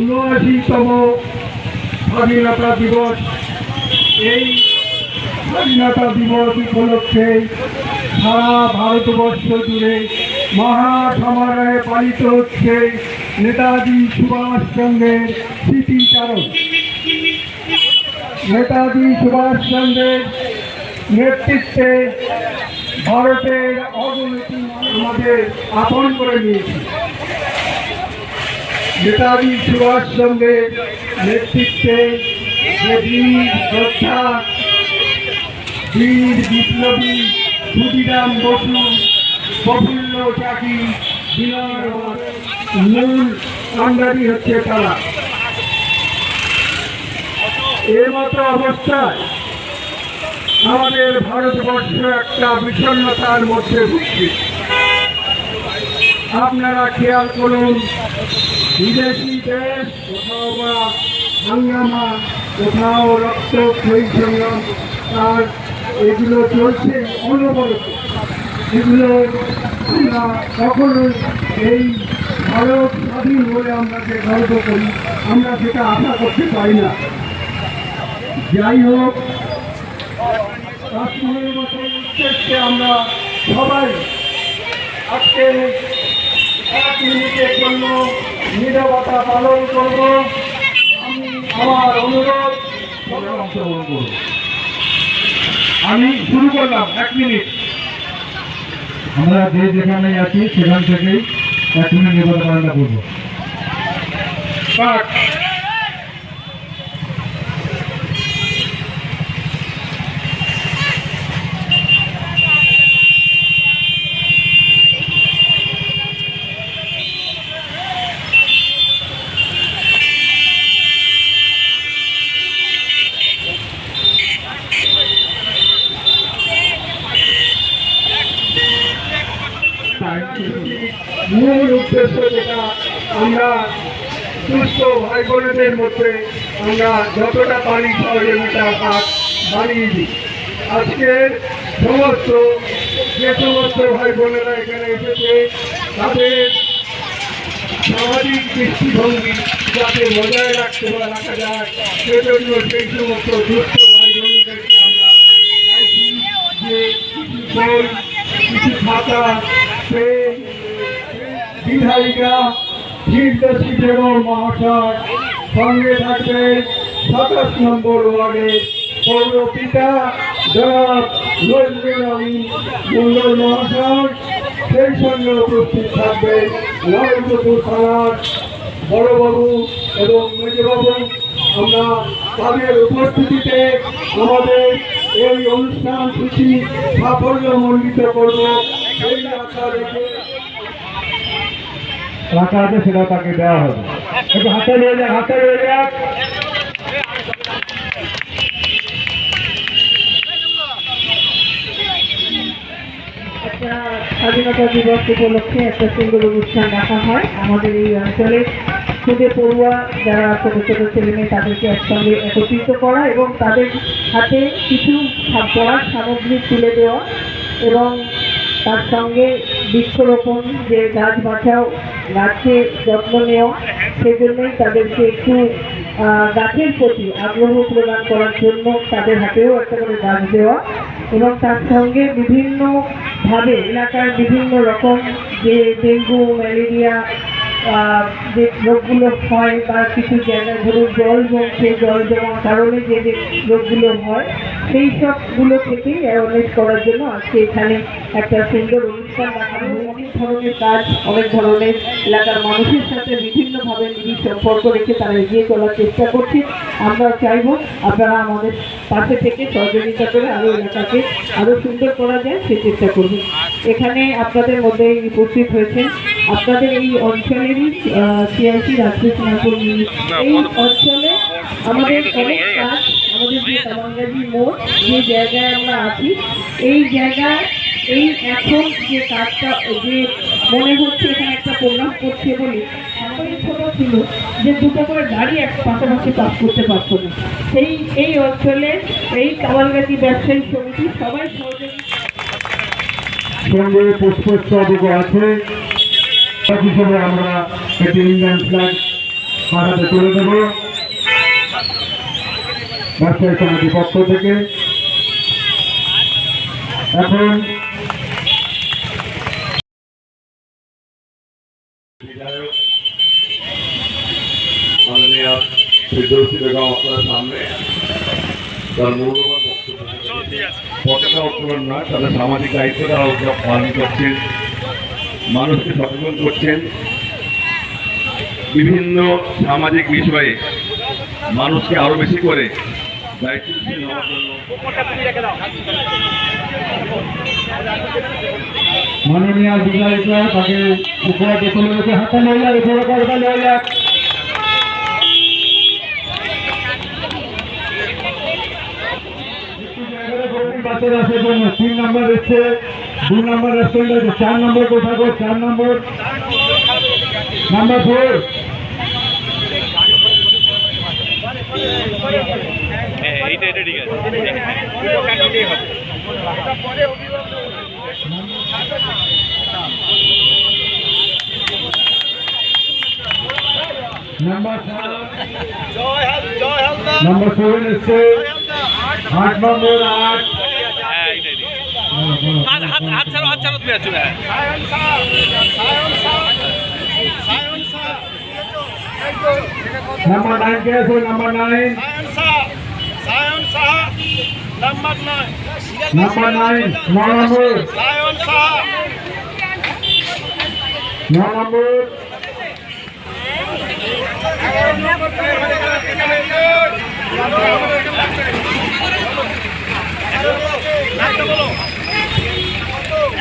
উনআশিতম স্বাধীনতা দিবস। এই স্বাধীনতা দিবস উপলক্ষে সারা ভারতবর্ষ জুড়ে মহা সমারোহে পালিত হচ্ছে নেতাজি সুভাষচন্দ্রের স্মৃতিচারণ। নেতাজি সুভাষচন্দ্রের নেতৃত্বে ভারতের অর্থনীতি আমাদের আপন করে নিয়েছে। নেতাজি সুভাষচন্দ্রের নেতৃত্বে যে বীর যোদ্ধা বীর বিপ্লবী ক্ষুদিরাম বসু, প্রফুল্ল চাকি মূল কাণ্ডারি হচ্ছে তারা। এর মতো অবস্থায় আমাদের ভারতবর্ষ একটা বিষণ্ণতার মধ্যে ভুগছে। আপনারা খেয়াল করুন বিদেশি দেশ, কোথাও বা হাঙ্গামা, কোথাও রক্ত সংগ্রাম তার এগুলো চলছে অনবরত। এগুলো আমরা কখনোই এই ভারত স্বাধীন বলে আমরা যে গর্ব করি, আমরা সেটা আশা করতে পারি না। যাই হোক কাশ্মীরের মতো উদ্দেশ্যে আমরা সবাই আজকে এক মিনিটের জন্য নিরবতা পালন করব। আমি আমার অনুরোধ আমি শুরু করলাম, এক মিনিট। আমরা যে যেখানে আছি, সেখান থেকেই এক মিনিট নির্বাচন করব কাট মূল উদ্দেশ্য যেটা আমরা সুস্থ ভাই বোনেদের মধ্যে আমরা যতটা পারি সহযোগিতার হাত বাড়িয়ে দিই। আজকের সমস্ত যে সমস্ত ভাই বোনেরা এখানে এসেছে। তাদের সামাজিক দৃষ্টিভঙ্গি যাতে বজায় রাখতে বা রাখা যায়, সেজন্য সেই সমস্ত দুস্থ ভাই বোনদেরকে আমরা যে বই কিছু খাতা পেন বিধায়িকা সঙ্গে থাকবে সাতাশ নম্বর ওয়ার্ডের পৌর পিতা জনাব নজরুল আলী মন্ডল মহাশয়। সেই সঙ্গে উপস্থিত থাকবে নরেন্দ্রপুর থানার বড়বাবু এবং মেজবাবু। আমরা তাদের উপস্থিতিতে আমাদের এই অনুষ্ঠান সূচি সাফল্যমণ্ডিত করব। সেই আশা রেখে টাকা আছে সেটা তাকে দেওয়া হবে। একটু হাতে নিয়ে যাক হাতে নিয়ে যাক। স্বাধীনতা দিবস উপলক্ষে একটা সুন্দর অনুষ্ঠান রাখা হয়। আমাদের এই অঞ্চলে খুদে পড়ুয়া যারা ছোটো ছোট ছেলে মেয়ে, তাদেরকে একসঙ্গে একত্রিত করা এবং তাদের হাতে কিছু পড়ার সামগ্রী তুলে দেওয়া এবং তার সঙ্গে বৃক্ষরোপণ যে গাছ বাঁচাও গাছের যত্ন নেওয়া, সেজন্যই তাদেরকে একটু গাছের প্রতি আগ্রহ প্রদান করার জন্য তাদের হাতেও একটা করে গাছ দেওয়া এবং তার সঙ্গে বিভিন্নভাবে এলাকার বিভিন্ন রকম যে ডেঙ্গু, ম্যালেরিয়া যে রোগগুলো হয় বা কিছু জায়গায় ধরুন জল জমছে জল জমার কারণে যে যে রোগগুলো হয়, সেই সবগুলো থেকেই অ্যাওয়ারনেস করার জন্য আজকে এখানে একটা সুন্দর অনুষ্ঠান অনেক ধরনের কাজ, অনেক ধরনের এলাকার মানুষের সাথে বিভিন্নভাবে সম্পর্ক রেখে তারা এগিয়ে চলার চেষ্টা করছে। আমরা চাইব আপনারা আমাদের পাশে থেকে সহযোগিতা করে আরও এলাকাকে আরও সুন্দর করা যায়, সে চেষ্টা করবেন। এখানে আপনাদের মধ্যে উপস্থিত হয়েছেন আপনাদের এই অঞ্চলেরই সিআইসি রাজকৃষ্ণপুর এই অঞ্চলে আমাদের অনেক কাজ, আমাদের যে কামাঙ্গাজি মোড়, যে জায়গায় আমরা আছি, এই জায়গায় এই এখন যে কাজটা যে মনে হচ্ছে এখানে একটা প্রোগ্রাম করছে বলে এতই ছোট ছিল যে দুটো করে গাড়ি এক পাশাপাশি পাস করতে পারতো না। সেই, এই অঞ্চলে এই কামালগাছি ব্যবসায়ী সমিতি সবাই সঙ্গে আছে। আমরা ইন্ডিয়ান ফ্ল্যাগ তুলে দেব। ব্যবসায়ী সমিতির পক্ষ থেকে। এখন বিধায়ক মাননীয় ফিরদৌসী বেগম আপনার সামনে তার মূল্যবান পতাকা উত্তোলন নয় তাদের সামাজিক দায়িত্বটা উদ্যোগ পালন করছেন মানুষকে সচেতন করছেন। বিভিন্ন সামাজিক বিষয়ে মানুষকে আরও বেশি করে দায়িত্বশীল হওয়ার জন্য মাননীয় বিধায়িকা তাকে হাতে মহিলা উপহার করবে মহিলা। বাচ্চার আসার জন্য তিন নম্বর এসছে দু নম্বর রেস্টুরেন্ট আছে, চার নম্বর কোথায় গো? চার নম্বর। নাম্বার ফোর এইটা এটা আট নম্বর, আট। হাত হাত হাত ছাড়ো হাত ছাড়ো তুমি আছো নাম্বার নাইন কে আছে নাম্বার নাইন নাম্বার নাইন ন নম্বর ন নম্বর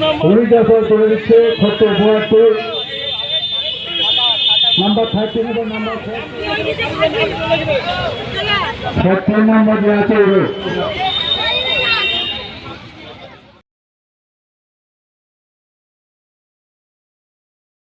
রোহিত জয়সওয়াল তুলে দিচ্ছে ছোট্ট উপহারটি number thirteen number number thirty number যে আছে